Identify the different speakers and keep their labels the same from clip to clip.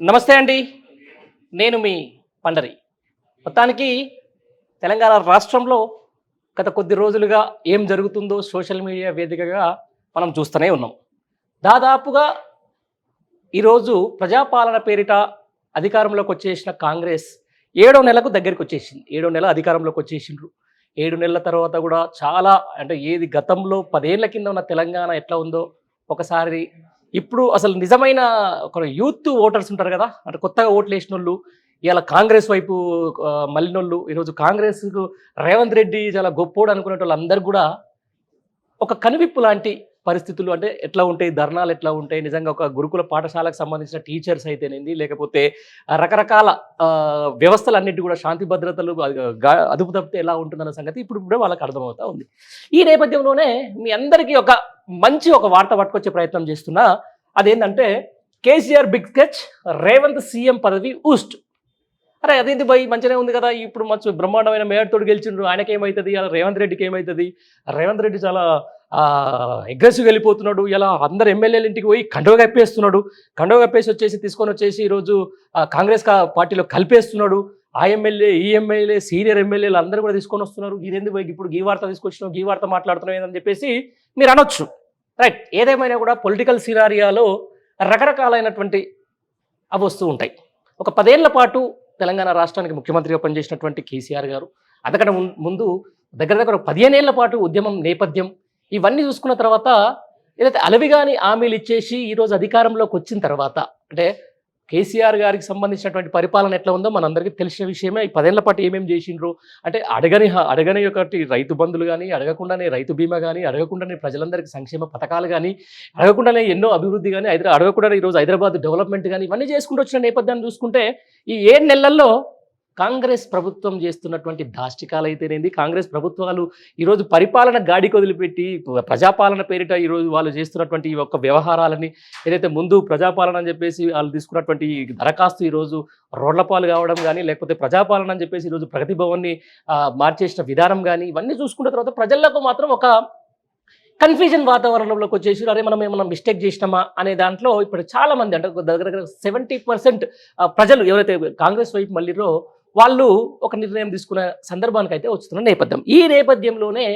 Speaker 1: నమస్తే అండి. నేను మీ పండరి. మొత్తానికి తెలంగాణ రాష్ట్రంలో గత కొద్ది రోజులుగా ఏం జరుగుతుందో సోషల్ మీడియా వేదికగా మనం చూస్తూనే ఉన్నాం. దాదాపుగా ఈరోజు ప్రజాపాలన పేరిట అధికారంలోకి వచ్చేసిన కాంగ్రెస్ ఏడో నెలకు దగ్గరికి వచ్చేసింది. ఏడో నెల అధికారంలోకి వచ్చేసిండ్రు. ఏడు నెలల తర్వాత కూడా చాలా అంటే ఏది గతంలో పదేళ్ళ కింద ఉన్న తెలంగాణ ఎట్లా ఉందో ఒకసారి ఇప్పుడు అసలు నిజమైన ఒక యూత్ ఓటర్స్ ఉంటారు కదా అంటే కొత్తగా ఓట్లు వేసిన వాళ్ళు ఇలా కాంగ్రెస్ వైపు మళ్ళినోళ్ళు ఈరోజు కాంగ్రెస్ రేవంత్ రెడ్డి చాలా గొప్పోడు అనుకునే వాళ్ళందరూ కూడా ఒక కనువిప్పు లాంటి పరిస్థితులు అంటే ఎట్లా ఉంటాయి ధర్నాలు ఎట్లా ఉంటాయి నిజంగా ఒక గురుకుల పాఠశాలకు సంబంధించిన టీచర్స్ అయితేనేది లేకపోతే రకరకాల వ్యవస్థలు అన్నిటి కూడా శాంతి భద్రతలు అదుపు తప్పితే ఎలా ఉంటుందన్న సంగతి ఇప్పుడు ఇప్పుడే వాళ్ళకి అర్థమవుతా ఉంది. ఈ నేపథ్యంలోనే మీ అందరికీ ఒక మంచి ఒక వార్త పట్టుకొచ్చే ప్రయత్నం చేస్తున్నా. అదేంటంటే KCR big sketch Revanth CM పదవి ఊస్ట్. అరే అదేంటి భయ్? మంచిగానే ఉంది కదా. ఇప్పుడు మంచి బ్రహ్మాండమైన మేడతోడు గెలిచిండ్రు. ఆయనకి ఏమవుతుంది అలా రేవంత్ రెడ్డికి ఏమవుతుంది రేవంత్ రెడ్డి చాలా అగ్రెసివ్ వెళ్ళిపోతున్నాడు. ఇలా అందరు ఎమ్మెల్యేల ఇంటికి పోయి కండవ కప్పేస్తున్నాడు. కండవ కప్పేసి వచ్చేసి తీసుకొని వచ్చేసి ఈరోజు కాంగ్రెస్ కా- పార్టీలో కలిపేస్తున్నాడు. ఆ ఎమ్మెల్యే ఈ ఎమ్మెల్యే సీనియర్ ఎమ్మెల్యేలు అందరూ కూడా తీసుకొని వస్తున్నారు. ఇదేంది పోయి ఇప్పుడు ఈ వార్త తీసుకొచ్చినావు ఈ వార్త మాట్లాడుతున్నావు ఏందని చెప్పేసి మీరు అనొచ్చు. రైట్ ఏదేమైనా కూడా పొలిటికల్ సినారియాలో రకరకాలైనటువంటి అవి వస్తూ ఉంటాయి. ఒక పదేళ్ళ పాటు తెలంగాణ రాష్ట్రానికి ముఖ్యమంత్రిగా పనిచేసినటువంటి కేసీఆర్ గారు అంతకంటే ముందు దగ్గర దగ్గర పదిహేనేళ్ళ పాటు ఉద్యమం నేపథ్యం ఇవన్నీ చూసుకున్న తర్వాత ఏదైతే అలవిగాని హామీలు ఇచ్చేసి ఈరోజు అధికారంలోకి వచ్చిన తర్వాత అంటే కేసీఆర్ గారికి సంబంధించినటువంటి పరిపాలన ఎట్లా ఉందో మనందరికీ తెలిసిన విషయమే. ఈ పదేళ్ళ పాటు ఏమేమి చేసిండ్రు? అంటే అడగని అడగని ఒకటి రైతు బంధులు కానీ అడగకుండానే రైతు బీమా కానీ అడగకుండానే ప్రజలందరికీ సంక్షేమ పథకాలు కానీ అడగకుండానే ఎన్నో అభివృద్ధి కానీ హైదరాబాద్ అడగకుండానే ఈరోజు హైదరాబాద్ డెవలప్మెంట్ కానీ ఇవన్నీ చేసుకుంటూ వచ్చిన నేపథ్యాన్ని చూసుకుంటే ఈ ఏడు నెలల్లో కాంగ్రెస్ ప్రభుత్వం చేస్తున్నటువంటి దాష్టికాలు అయితేనేది? కాంగ్రెస్ ప్రభుత్వాలు ఈరోజు పరిపాలన గాడికి వదిలిపెట్టి ప్రజాపాలన పేరిట ఈరోజు వాళ్ళు చేస్తున్నటువంటి ఈ యొక్క వ్యవహారాలని ఏదైతే ముందు ప్రజాపాలన అని చెప్పేసి వాళ్ళు తీసుకున్నటువంటి ఈ దరఖాస్తు ఈరోజు రోడ్లపాలు కావడం కానీ లేకపోతే ప్రజాపాలన అని చెప్పేసి ఈరోజు ప్రగతి భవన్ని మార్చేసిన విధానం కానీ ఇవన్నీ చూసుకున్న తర్వాత ప్రజలకు మాత్రం ఒక కన్ఫ్యూజన్ వాతావరణంలోకి వచ్చేసి అరే మనం ఏమన్నా మిస్టేక్ చేసినామా? అనే దాంట్లో ఇప్పుడు చాలామంది అంటే దగ్గర దగ్గర సెవెంటీ పర్సెంట్ ప్రజలు ఎవరైతే కాంగ్రెస్ వైపు మళ్ళీరో వాళ్ళు ఒక నిర్ణయం తీసుకునే సందర్భానికి అయితే వస్తున్న నేపథ్యం. ఈ నేపథ్యంలోనే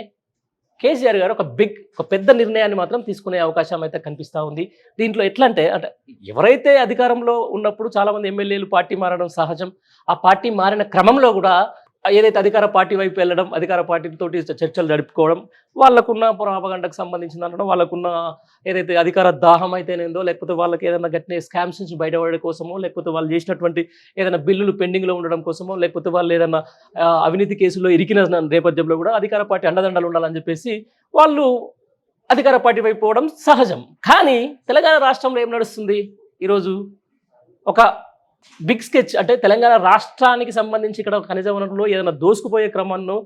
Speaker 1: కేసీఆర్ గారు ఒక బిగ్ ఒక పెద్ద నిర్ణయాన్ని మాత్రం తీసుకునే అవకాశం అయితే కనిపిస్తూ ఉంది. దీంట్లో ఎట్లా అంటే అంటే ఎవరైతే అధికారంలో ఉన్నప్పుడు చాలామంది ఎమ్మెల్యేలు పార్టీ మారడం సహజం ఆ పార్టీ మారిన క్రమంలో కూడా ఏదైతే అధికార పార్టీ వైపు వెళ్ళడం అధికార పార్టీతో చర్చలు జరుపుకోవడం వాళ్ళకున్న ప్రాపగండకు సంబంధించిన దాంట్లో వాళ్ళకున్న ఏదైతే అధికార దాహం అయితేనేందో లేకపోతే వాళ్ళకి ఏదైనా గట్టిన స్కామ్స్ నుంచి బయటపడే కోసమో లేకపోతే వాళ్ళు చేసినటువంటి ఏదైనా బిల్లులు పెండింగ్లో ఉండడం కోసమో లేకపోతే వాళ్ళు ఏదైనా అవినీతి కేసులో ఇరికిన నేపథ్యంలో కూడా అధికార పార్టీ అండదండలు ఉండాలని చెప్పేసి వాళ్ళు అధికార పార్టీ వైపు పోవడం సహజం. కానీ తెలంగాణ రాష్ట్రంలో ఏం నడుస్తుంది? ఈరోజు ఒక బిగ్ స్కెచ్ అంటే తెలంగాణ రాష్ట్రానికి సంబంధించి ఇక్కడ ఖనిజ వనరులు ఏదైనా దోసుకుపోయే క్రమంలో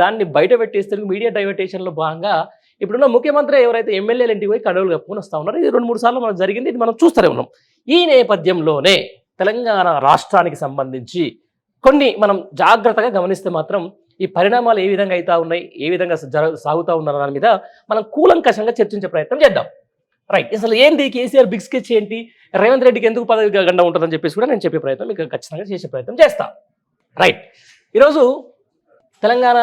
Speaker 1: దాన్ని బయట పెట్టేస్తే మీడియా డైవర్టేషన్లో భాగంగా ఇప్పుడున్న ముఖ్యమంత్రి ఎవరైతే ఎమ్మెల్యేలు ఇంటికి పోయి కడవులు కప్పుకొని వస్తూ ఉన్నారు ఇది రెండు మూడు సార్లు మనం జరిగింది ఇది మనం చూస్తూనే ఉన్నాం. ఈ నేపథ్యంలోనే తెలంగాణ రాష్ట్రానికి సంబంధించి కొన్ని మనం జాగ్రత్తగా గమనిస్తే మాత్రం ఈ పరిణామాలు ఏ విధంగా అవుతా ఉన్నాయి ఏ విధంగా జర సాగుతూ ఉన్నారు దాని మీద మనం కూలంకషంగా చర్చించే ప్రయత్నం చేద్దాం. రైట్ అసలు ఏంటి కేసీఆర్ బిగ్ స్కెచ్ ఏంటి? రేవంత్ రెడ్డికి ఎందుకు పదవి గండ ఉంటుందని చెప్పేసి కూడా నేను చెప్పే ప్రయత్నం మీకు ఖచ్చితంగా చేసే ప్రయత్నం చేస్తా. రైట్ ఈరోజు తెలంగాణ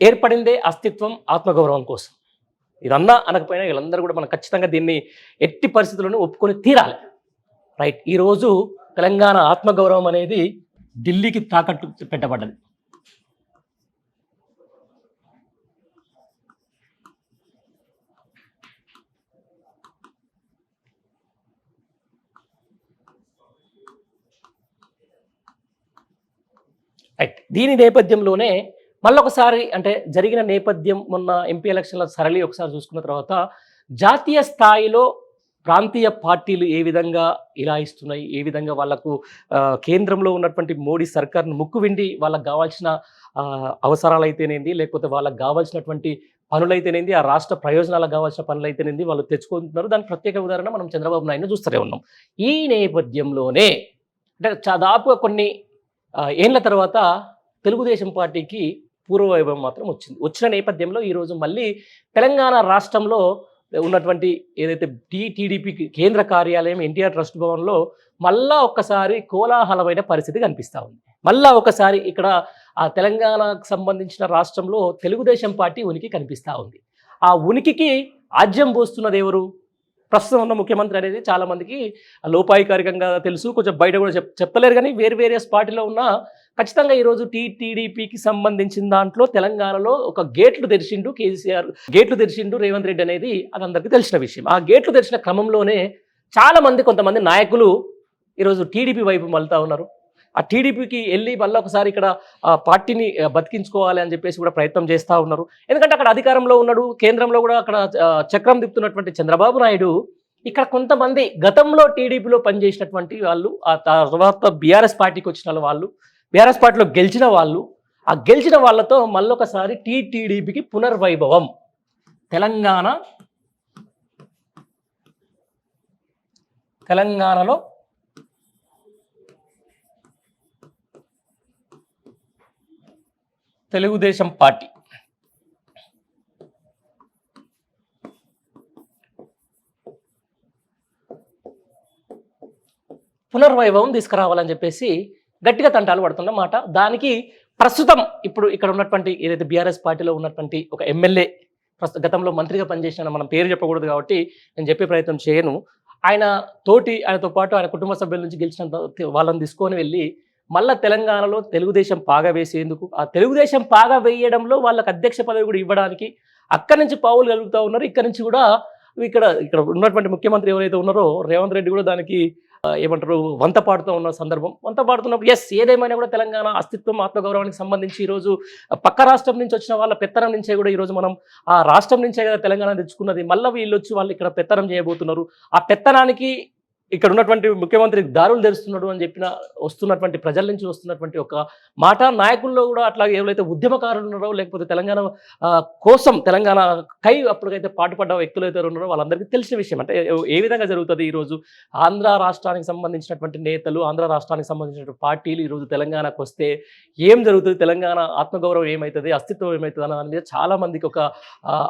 Speaker 1: ఏర్పడిందే అస్తిత్వం ఆత్మగౌరవం కోసం. ఇదన్నా అనకపోయినా వీళ్ళందరూ కూడా మనం ఖచ్చితంగా దీన్ని ఎట్టి పరిస్థితుల్లోనూ ఒప్పుకొని తీరాలి. రైట్ ఈరోజు తెలంగాణ ఆత్మగౌరవం అనేది ఢిల్లీకి తాకట్టు పెట్టబడ్డది. రైట్ దీని నేపథ్యంలోనే మళ్ళొకసారి అంటే జరిగిన నేపథ్యం మొన్న ఎంపీ ఎలక్షన్ల సరళి ఒకసారి చూసుకున్న తర్వాత జాతీయ స్థాయిలో ప్రాంతీయ పార్టీలు ఏ విధంగా ఇలా ఇస్తున్నాయి ఏ విధంగా వాళ్ళకు కేంద్రంలో ఉన్నటువంటి మోడీ సర్కార్ను ముక్కు విండి వాళ్ళకు కావాల్సిన అవసరాలైతేనేంది అవసరాలు అయితేనేంది లేకపోతే వాళ్ళకి కావాల్సినటువంటి పనులైతేనేంది ఆ రాష్ట్ర ప్రయోజనాలకు కావాల్సిన పనులైతేనేంది వాళ్ళు తెచ్చుకుంటున్నారు. దానికి ప్రత్యేక ఉదాహరణ మనం చంద్రబాబు నాయుడు చూస్తూనే ఉన్నాం. ఈ నేపథ్యంలోనే అంటే దాదాపుగా కొన్ని ఏళ్ళ తర్వాత తెలుగుదేశం పార్టీకి పూర్వవైభవం మాత్రం వచ్చింది. వచ్చిన నేపథ్యంలో ఈరోజు మళ్ళీ తెలంగాణ రాష్ట్రంలో ఉన్నటువంటి ఏదైతే టీటీడీపీ కేంద్ర కార్యాలయం ఎన్టీఆర్ ట్రస్ట్ భవన్లో మళ్ళా ఒక్కసారి కోలాహలమైన పరిస్థితి కనిపిస్తూ ఉంది. మళ్ళా ఒకసారి ఇక్కడ ఆ తెలంగాణకు సంబంధించిన రాష్ట్రంలో తెలుగుదేశం పార్టీ ఉనికి కనిపిస్తూ ఉంది. ఆ ఉనికికి ఆజ్యం పోస్తున్నది ఎవరు? ప్రస్తుతం ఉన్న ముఖ్యమంత్రి అనేది చాలామందికి లోపాయికారికంగా తెలుసు. కొంచెం బయట కూడా చెప్ చెప్తలేరు కానీ వేరు వేరే పార్టీలో ఉన్న ఖచ్చితంగా ఈరోజు టీటీడీపీకి సంబంధించిన దాంట్లో తెలంగాణలో ఒక గేట్లు తెరిచిండు కేసీఆర్. గేట్లు తెరిచిండు రేవంత్ రెడ్డి అనేది అది అందరికీ తెలిసిన విషయం. ఆ గేట్లు తెరిచిన క్రమంలోనే చాలామంది కొంతమంది నాయకులు ఈరోజు టీడీపీ వైపు మళ్తా ఉన్నారు. ఆ టీడీపీకి వెళ్ళి మళ్ళీ ఒకసారి ఇక్కడ పార్టీని బతికించుకోవాలి అని చెప్పేసి కూడా ప్రయత్నం చేస్తూ ఉన్నారు. ఎందుకంటే అక్కడ అధికారంలో ఉన్నాడు కేంద్రంలో కూడా అక్కడ చక్రం దిప్తున్నటువంటి చంద్రబాబు నాయుడు ఇక్కడ కొంతమంది గతంలో టీడీపీలో పనిచేసినటువంటి వాళ్ళు ఆ తర్వాత బీఆర్ఎస్ పార్టీకి వచ్చిన వాళ్ళు బీఆర్ఎస్ పార్టీలో గెలిచిన వాళ్ళు ఆ గెలిచిన వాళ్ళతో మళ్ళొకసారి టీటీడీపీకి పునర్వైభవం. తెలంగాణ తెలంగాణలో తెలుగుదేశం పార్టీ. పునర్వైభవం తీసుకురావాలని చెప్పేసి గట్టిగా తంటాలు పడుతున్న మాట. దానికి ప్రస్తుతం ఇప్పుడు ఇక్కడ ఉన్నటువంటి ఏదైతే బీఆర్ఎస్ పార్టీలో ఉన్నటువంటి ఒక ఎమ్మెల్యే ప్రస్తుత గతంలో మంత్రిగా పనిచేసిన మనం పేరు చెప్పకూడదు కాబట్టి నేను చెప్పే ప్రయత్నం చేయను. ఆయన తోటి ఆయనతో పాటు ఆయన కుటుంబ సభ్యుల నుంచి గెలిచిన వాళ్ళని తీసుకొని వెళ్ళి మళ్ళా తెలంగాణలో తెలుగుదేశం పాగా వేసేందుకు ఆ తెలుగుదేశం పాగా వేయడంలో వాళ్ళకి అధ్యక్ష పదవి కూడా ఇవ్వడానికి అక్కడి నుంచి పావులు కలుగుతూ ఉన్నారు. ఇక్కడ నుంచి కూడా ఇక్కడ ఇక్కడ ఉన్నటువంటి ముఖ్యమంత్రి ఎవరైతే ఉన్నారో రేవంత్ రెడ్డి కూడా దానికి ఏమంటారు వంత పాడుతూ ఉన్న సందర్భం. వంత పాడుతున్నప్పుడు ఎస్ ఏదేమైనా కూడా తెలంగాణ అస్తిత్వం ఆత్మగౌరవానికి సంబంధించి ఈరోజు పక్క రాష్ట్రం నుంచి వచ్చిన వాళ్ళ పెత్తనం నుంచే కూడా ఈరోజు మనం ఆ రాష్ట్రం నుంచే కదా తెలంగాణ తెచ్చుకున్నది. మళ్ళీ వీళ్ళు వచ్చి వాళ్ళు ఇక్కడ పెత్తనం చేయబోతున్నారు. ఆ పెత్తనానికి ఇక్కడ ఉన్నటువంటి ముఖ్యమంత్రి దారులు తెరుస్తున్నాడు అని చెప్పిన వస్తున్నటువంటి ప్రజల నుంచి వస్తున్నటువంటి ఒక మాట నాయకుల్లో కూడా అట్లా ఎవరైతే ఉద్యమకారులు ఉన్నారో లేకపోతే తెలంగాణ కోసం తెలంగాణ కై అప్పటికైతే పాటుపడ్డ వ్యక్తులు అయితే ఉన్నారో వాళ్ళందరికీ తెలిసిన విషయం. అంటే ఏ- విధంగా జరుగుతుంది ఈరోజు? ఆంధ్ర రాష్ట్రానికి సంబంధించినటువంటి నేతలు ఆంధ్ర రాష్ట్రానికి సంబంధించినటువంటి పార్టీలు ఈరోజు తెలంగాణకు వస్తే ఏం జరుగుతుంది? తెలంగాణ ఆత్మగౌరవం ఏమవుతుంది అస్తిత్వం ఏమవుతుంది అన్న దాని మీద చాలామందికి ఒక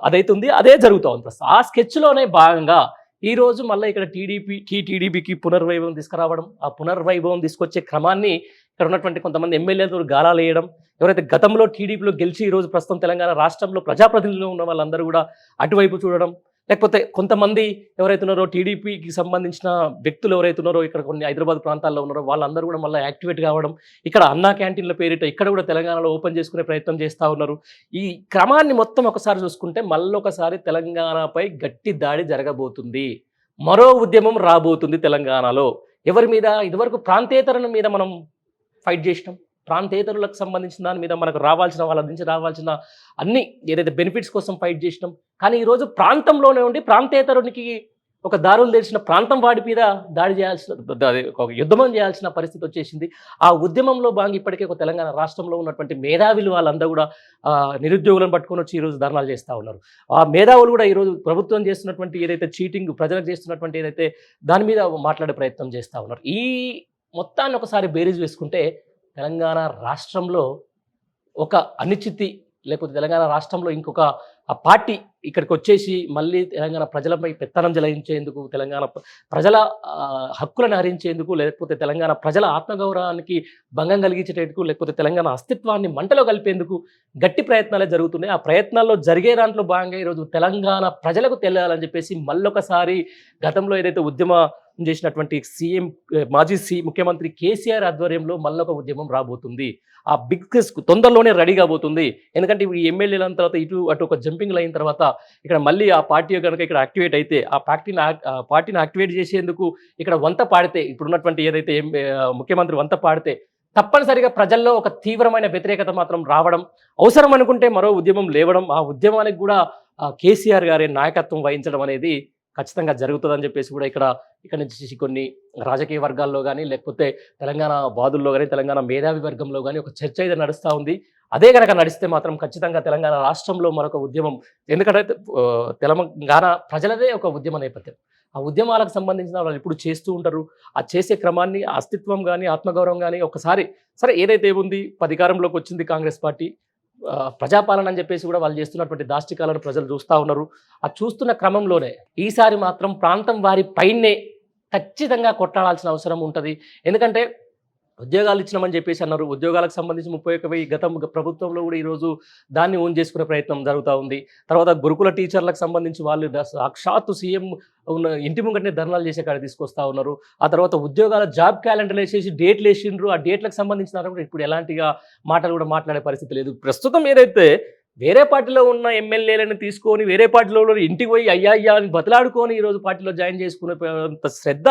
Speaker 1: అదైతుంది. అదే జరుగుతూ ఉంది ఆ స్కెచ్లోనే భాగంగా ఈ రోజు మళ్ళీ ఇక్కడ టీడీపీ టీ టీడీపీకి పునర్వైభవం తీసుకురావడం ఆ పునర్వైభవం తీసుకొచ్చే క్రమాన్ని ఇక్కడ ఉన్నటువంటి కొంతమంది ఎమ్మెల్యేలతో గాలాలు వేయడం ఎవరైతే గతంలో టీడీపీలో గెలిచి ఈరోజు ప్రస్తుతం తెలంగాణ రాష్ట్రంలో ప్రజాప్రతినిధులు ఉన్న వాళ్ళందరూ కూడా అటువైపు చూడడం లేకపోతే కొంతమంది ఎవరైతే ఉన్నారో టీడీపీకి సంబంధించిన వ్యక్తులు ఎవరైతే ఉన్నారో ఇక్కడ కొన్ని హైదరాబాద్ ప్రాంతాల్లో ఉన్నారో వాళ్ళందరూ కూడా మళ్ళీ యాక్టివేట్ కావడం ఇక్కడ అన్నా క్యాంటీన్ల పేరిట ఇక్కడ కూడా తెలంగాణలో ఓపెన్ చేసుకునే ప్రయత్నం చేస్తూ ఉన్నారు. ఈ క్రమాన్ని మొత్తం ఒకసారి చూసుకుంటే మళ్ళొకసారి తెలంగాణపై గట్టి దాడి జరగబోతుంది. మరో ఉద్యమం రాబోతుంది తెలంగాణలో. ఎవరి మీద ఇదివరకు ప్రాంతేతరుల మీద మనం ఫైట్ చేసినాం? ప్రాంతేతరులకు సంబంధించిన దాని మీద మనకు రావాల్సిన వాళ్ళ నుంచి రావాల్సిన అన్ని ఏదైతే బెనిఫిట్స్ కోసం ఫైట్ చేసినాం. కానీ ఈరోజు ప్రాంతంలోనే ఉండి ప్రాంతేతరునికి ఒక దారులు తెలిసిన ప్రాంతం వాడి మీద దాడి చేయాల్సిన ఒక యుద్ధమం చేయాల్సిన పరిస్థితి వచ్చేసింది. ఆ ఉద్యమంలో భాగంగా ఇప్పటికే ఒక తెలంగాణ రాష్ట్రంలో ఉన్నటువంటి మేధావులు వాళ్ళందరూ కూడా నిరుద్యోగులను పట్టుకొని వచ్చి ఈరోజు ధర్నాలు చేస్తూ ఉన్నారు. ఆ మేధావులు కూడా ఈరోజు ప్రభుత్వం చేస్తున్నటువంటి ఏదైతే చీటింగ్ ప్రజలకు చేస్తున్నటువంటి ఏదైతే దాని మీద మాట్లాడే ప్రయత్నం చేస్తూ ఉన్నారు. ఈ మొత్తాన్ని ఒకసారి బేరీజ్ వేసుకుంటే తెలంగాణ రాష్ట్రంలో ఒక అనిశ్చితి లేకపోతే తెలంగాణ రాష్ట్రంలో ఇంకొక ఆ పార్టీ ఇక్కడికి వచ్చేసి మళ్ళీ తెలంగాణ ప్రజలపై పెత్తనం జలయించేందుకు తెలంగాణ ప్రజల హక్కులను హరించేందుకు లేకపోతే తెలంగాణ ప్రజల ఆత్మగౌరవానికి భంగం కలిగించేటందుకు లేకపోతే తెలంగాణ అస్తిత్వాన్ని మంటలో కలిపేందుకు గట్టి ప్రయత్నాలే జరుగుతున్నాయి. ఆ ప్రయత్నాల్లో జరిగే దాంట్లో భాగంగా ఈరోజు తెలంగాణ ప్రజలకు తెలియాలని చెప్పేసి మళ్ళొకసారి గతంలో ఏదైతే ఉద్యమ చేసినటువంటి సీఎం మాజీ సి ముఖ్యమంత్రి కేసీఆర్ ఆధ్వర్యంలో మళ్ళొక ఉద్యమం రాబోతుంది. ఆ బిగ్ తొందరలోనే రెడీ కాబోతుంది. ఎందుకంటే ఇప్పుడు ఎమ్మెల్యేల తర్వాత ఇటు అటు ఒక జంపింగ్లు అయిన తర్వాత ఇక్కడ మళ్ళీ ఆ పార్టీ కనుక ఇక్కడ యాక్టివేట్ అయితే ఆ పార్టీని ఆ పార్టీని యాక్టివేట్ చేసేందుకు ఇక్కడ వంత పాడితే ఇప్పుడున్నటువంటి ఏదైతే ముఖ్యమంత్రి వంత పాడితే తప్పనిసరిగా ప్రజల్లో ఒక తీవ్రమైన వ్యతిరేకత మాత్రం రావడం అవసరం అనుకుంటే మరో ఉద్యమం లేవడం ఆ ఉద్యమానికి కూడా కేసీఆర్ గారి నాయకత్వం వహించడం అనేది ఖచ్చితంగా జరుగుతుందని చెప్పేసి కూడా ఇక్కడ ఇక్కడ నుంచి కొన్ని రాజకీయ వర్గాల్లో కానీ లేకపోతే తెలంగాణ బాధుల్లో కానీ తెలంగాణ మేధావి వర్గంలో కానీ ఒక చర్చ అయితే నడుస్తూ ఉంది. అదే కనుక నడిస్తే మాత్రం ఖచ్చితంగా తెలంగాణ రాష్ట్రంలో మరొక ఉద్యమం ఎందుకంటే తెలంగాణ ప్రజలదే ఒక ఉద్యమ నేపథ్యం. ఆ ఉద్యమాలకు సంబంధించిన వాళ్ళు ఇప్పుడు చేస్తూ ఉంటారు? ఆ చేసే క్రమాన్ని అస్తిత్వం కానీ ఆత్మగౌరవం కానీ ఒకసారి సరే ఏదైతే ఉంది అధికారంలోకి వచ్చింది కాంగ్రెస్ పార్టీ. ప్రజాపాలన అని చెప్పేసి కూడా వాళ్ళు చేస్తున్నటువంటి దాష్టికాలను ప్రజలు చూస్తూ ఉన్నారు. ఆ చూస్తున్న క్రమంలోనే ఈసారి మాత్రం ప్రాంతం వారి పైనే ఖచ్చితంగా కొట్లాడాల్సిన అవసరం ఉంటుంది. ఎందుకంటే ఉద్యోగాలు ఇచ్చినామని చెప్పేసి అన్నారు. ఉద్యోగాలకు సంబంధించి ముప్పై ఒక్క వెయ్యి ప్రభుత్వంలో కూడా ఈరోజు దాన్ని ఓన్ చేసుకునే ప్రయత్నం జరుగుతూ ఉంది. తర్వాత గురుకుల టీచర్లకు సంబంధించి వాళ్ళు సాక్షాత్తు సీఎం ఉన్న ఇంటి ముంగటనే ధర్నాలు చేసే కాడ తీసుకొస్తా ఉన్నారు. ఆ తర్వాత ఉద్యోగాల జాబ్ క్యాలెండర్ వేసేసి డేట్లు వేసిండ్రు. ఆ డేట్లకు సంబంధించిన కూడా ఇప్పుడు ఎలాంటిగా మాటలు కూడా మాట్లాడే పరిస్థితి లేదు. ప్రస్తుతం ఏదైతే వేరే పార్టీలో ఉన్న ఎమ్మెల్యేలను తీసుకొని వేరే పార్టీలో ఇంటికి పోయి అయ్యా అయ్యా అని బతలాడుకొని ఈరోజు పార్టీలో జాయిన్ చేసుకునే శ్రద్ధ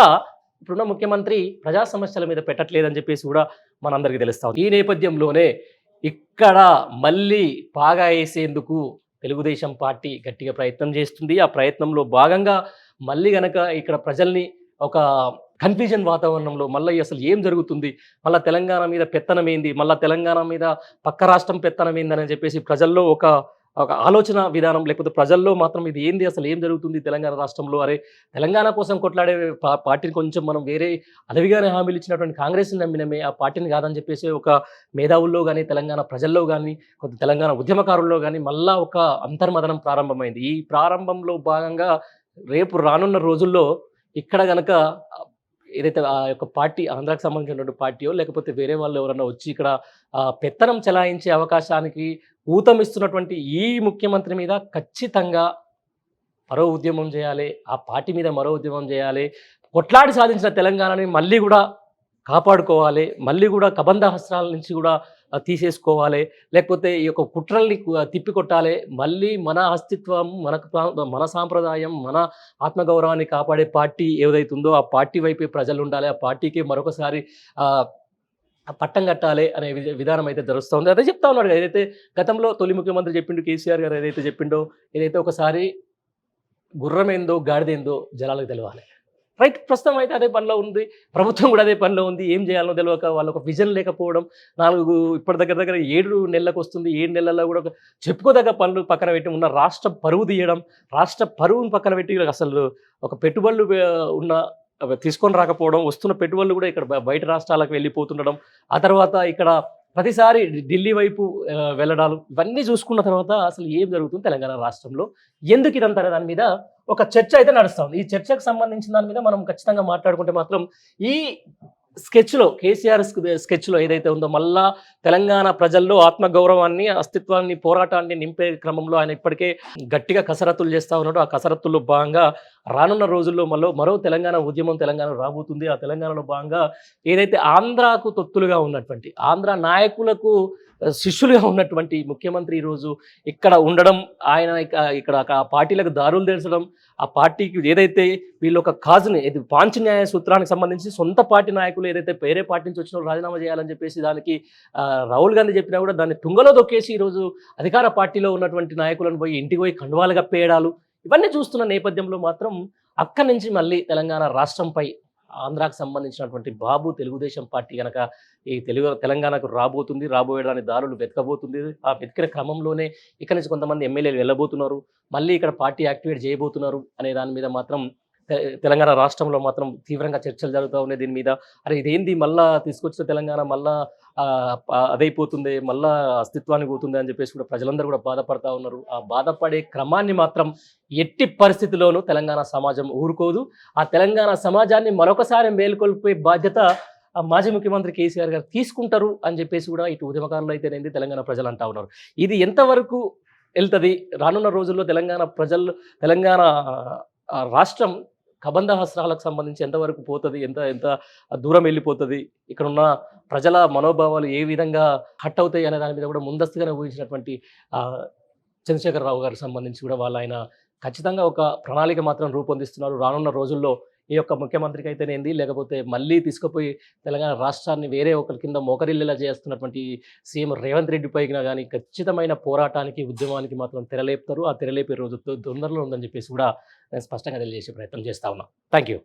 Speaker 1: ఇప్పుడున్న ముఖ్యమంత్రి ప్రజా సమస్యల మీద పెట్టట్లేదని చెప్పేసి కూడా మనందరికీ తెలుస్తాం ఈ నేపథ్యంలోనే ఇక్కడ మళ్ళీ పాగా వేసేందుకు తెలుగుదేశం పార్టీ గట్టిగా ప్రయత్నం చేస్తుంది. ఆ ప్రయత్నంలో భాగంగా మళ్ళీ గనక ఇక్కడ ప్రజల్ని ఒక కన్ఫ్యూజన్ వాతావరణంలో మళ్ళీ అసలు ఏం జరుగుతుంది? మళ్ళీ తెలంగాణ మీద పెత్తనమైంది? మళ్ళీ తెలంగాణ మీద పక్క రాష్ట్రం పెత్తనం ఏందని చెప్పేసి ప్రజల్లో ఒక ఒక ఆలోచన విధానం లేకపోతే ప్రజల్లో మాత్రం ఇది ఏంది అసలు ఏం జరుగుతుంది తెలంగాణ రాష్ట్రంలో? అరే తెలంగాణ కోసం కొట్లాడే పార్టీని కొంచెం మనం వేరే అడవిగానే హామీలు ఇచ్చినటువంటి కాంగ్రెస్ని నమ్మినమే ఆ పార్టీని కాదని చెప్పేసి ఒక మేధావుల్లో కానీ తెలంగాణ ప్రజల్లో కానీ కొంత తెలంగాణ ఉద్యమకారుల్లో కానీ మళ్ళా ఒక అంతర్మదనం ప్రారంభమైంది. ఈ ప్రారంభంలో భాగంగా రేపు రానున్న రోజుల్లో ఇక్కడ గనక ఏదైతే ఆ యొక్క పార్టీ ఆంధ్రాకి సంబంధించినటువంటి పార్టీయో లేకపోతే వేరే వాళ్ళు ఎవరన్నా వచ్చి ఇక్కడ పెత్తనం చెలాయించే అవకాశానికి ఊతమిస్తున్నటువంటి ఈ ముఖ్యమంత్రి మీద ఖచ్చితంగా మరో ఉద్యమం చేయాలి ఆ పార్టీ మీద మరో ఉద్యమం చేయాలి. కొట్లాడి సాధించిన తెలంగాణని మళ్ళీ కూడా కాపాడుకోవాలి మళ్ళీ కూడా కబంధ హస్త్రాల నుంచి కూడా తీసేసుకోవాలి. లేకపోతే ఈ యొక్క కుట్రల్ని తిప్పికొట్టాలి. మళ్ళీ మన అస్తిత్వం మన ప్రా- మన సాంప్రదాయం మన ఆత్మగౌరవాన్ని కాపాడే పార్టీ ఏదైతే ఉందో ఆ పార్టీ వైపే ప్రజలు ఉండాలి ఆ పార్టీకి మరొకసారి పట్టం కట్టాలి అనే విధానం అయితే జరుగుతూ ఉంది అదే చెప్తా ఉన్నాడు ఏదైతే గతంలో తొలి ముఖ్యమంత్రి చెప్పిండు కేసీఆర్ గారు ఏదైతే చెప్పిండో ఏదైతే ఒకసారి గుర్రమేందో గాడిదేందో జనాలకు తెలవాలి. రైట్ ప్రస్తుతం అయితే అదే పనిలో ఉంది. ప్రభుత్వం కూడా అదే పనిలో ఉంది. ఏం చేయాలో తెలియక వాళ్ళ ఒక విజన్ లేకపోవడం నాలుగు ఇప్పటి దగ్గర దగ్గర ఏడు నెలలకు వస్తుంది. ఏడు నెలల్లో కూడా ఒక చెప్పుకోదగ్గ పనులు పక్కన పెట్టి ఉన్న రాష్ట్ర పరువు తీయడం రాష్ట్ర పరువును పక్కన పెట్టి అసలు ఒక పెట్టుబడులు ఉన్న తీసుకొని రాకపోవడం వస్తున్న పెట్టుబడులు కూడా ఇక్కడ బయట రాష్ట్రాలకు వెళ్ళిపోతుండడం ఆ తర్వాత ఇక్కడ ప్రతిసారి ఢిల్లీ వైపు వెళ్ళడాలు ఇవన్నీ చూసుకున్న తర్వాత అసలు ఏం జరుగుతుంది తెలంగాణ రాష్ట్రంలో? ఎందుకు ఇదంతా దాని మీద ఒక చర్చ అయితే నడుస్తుంది ఈ చర్చకు సంబంధించిన దాని మీద మనం ఖచ్చితంగా మాట్లాడుకుంటే మాత్రం ఈ స్కెచ్లో కేసీఆర్ స్కెచ్లో ఏదైతే ఉందో మళ్ళా తెలంగాణ ప్రజల్లో ఆత్మగౌరవాన్ని అస్తిత్వాన్ని పోరాటాన్ని నింపే క్రమంలో ఆయన ఇప్పటికే గట్టిగా కసరత్తులు చేస్తూ ఉన్నాడు. ఆ కసరత్తుల్లో భాగంగా రానున్న రోజుల్లో మరో మరో తెలంగాణ ఉద్యమం తెలంగాణ రాబోతుంది. ఆ తెలంగాణలో భాగంగా ఏదైతే ఆంధ్రాకు తొత్తులుగా ఉన్నటువంటి ఆంధ్ర నాయకులకు శిష్యులుగా ఉన్నటువంటి ముఖ్యమంత్రి ఈరోజు ఇక్కడ ఉండడం ఆయన ఇక్కడ ఆ పార్టీలకు దారులు తెరచడం ఆ పార్టీకి ఏదైతే వీళ్ళు ఒక కాజుని ఇది పాంచ న్యాయ సూత్రానికి సంబంధించి సొంత పార్టీ నాయకులు ఏదైతే వేరే పార్టీ నుంచి వచ్చిన రాజీనామా చేయాలని చెప్పేసి దానికి రాహుల్ గాంధీ చెప్పినా కూడా దాన్ని తుంగలో దొక్కేసి ఈరోజు అధికార పార్టీలో ఉన్నటువంటి నాయకులను పోయి ఇంటికి పోయి కండువాలుగా పేడాలు ఇవన్నీ చూస్తున్న నేపథ్యంలో మాత్రం అక్కడి నుంచి మళ్ళీ తెలంగాణ రాష్ట్రంపై ఆంధ్రాకు సంబంధించినటువంటి బాబు తెలుగుదేశం పార్టీ కనుక ఈ తెలుగు తెలంగాణకు రాబోతుంది రాబోయేదాని దారులు వెతకబోతుంది. ఆ వెతికిన క్రమంలోనే ఇక్కడ నుంచి కొంతమంది ఎమ్మెల్యేలు వెళ్ళబోతున్నారు. మళ్ళీ ఇక్కడ పార్టీ యాక్టివేట్ చేయబోతున్నారు అనే దాని మీద మాత్రం తెలంగాణ రాష్ట్రంలో మాత్రం తీవ్రంగా చర్చలు జరుగుతూ ఉన్నాయి దీని మీద. అరే ఇదేంది? మళ్ళా తీసుకొచ్చిన తెలంగాణ మళ్ళా అదైపోతుంది మళ్ళా అస్తిత్వానికి పోతుంది అని చెప్పేసి కూడా ప్రజలందరూ కూడా బాధపడతా ఉన్నారు. ఆ బాధపడే క్రమాన్ని మాత్రం ఎట్టి పరిస్థితిలోనూ తెలంగాణ సమాజం ఊరుకోదు. ఆ తెలంగాణ సమాజాన్ని మరొకసారి మేల్కొల్పే బాధ్యత ఆ మాజీ ముఖ్యమంత్రి కేసీఆర్ గారు తీసుకుంటారు అని చెప్పేసి కూడా ఇటు ఉద్యమకారులు అయితేనేది తెలంగాణ ప్రజలు అంటా ఉన్నారు. ఇది ఎంతవరకు వెళ్తుంది? రానున్న రోజుల్లో తెలంగాణ ప్రజలు తెలంగాణ రాష్ట్రం కబంధ హస్త్రాలకు సంబంధించి ఎంతవరకు పోతుంది ఎంత ఎంత దూరం వెళ్ళిపోతుంది ఇక్కడ ఉన్న ప్రజల మనోభావాలు ఏ విధంగా హట్ అవుతాయి అనే దాని మీద కూడా ముందస్తుగానే ఊహించినటువంటి చంద్రశేఖరరావు గారికి సంబంధించి కూడా వాళ్ళు ఆయన ఖచ్చితంగా ఒక ప్రణాళిక మాత్రం రూపొందిస్తున్నారు. రానున్న రోజుల్లో ఈ యొక్క ముఖ్యమంత్రికి అయితేనేంది లేకపోతే మళ్ళీ తీసుకుపోయి తెలంగాణ రాష్ట్రాన్ని వేరే ఒకరి కింద మోకరిల్లేలా చేస్తున్నటువంటి సీఎం రేవంత్ రెడ్డి పైన కానీ ఖచ్చితమైన పోరాటానికి ఉద్యమానికి మాత్రం తెరలేపుతారు. ఆ తెరలేపే రోజు తొందరలో ఉందని చెప్పేసి కూడా నేను స్పష్టంగా తెలియజేసే ప్రయత్నం చేస్తా ఉన్నా. Thank you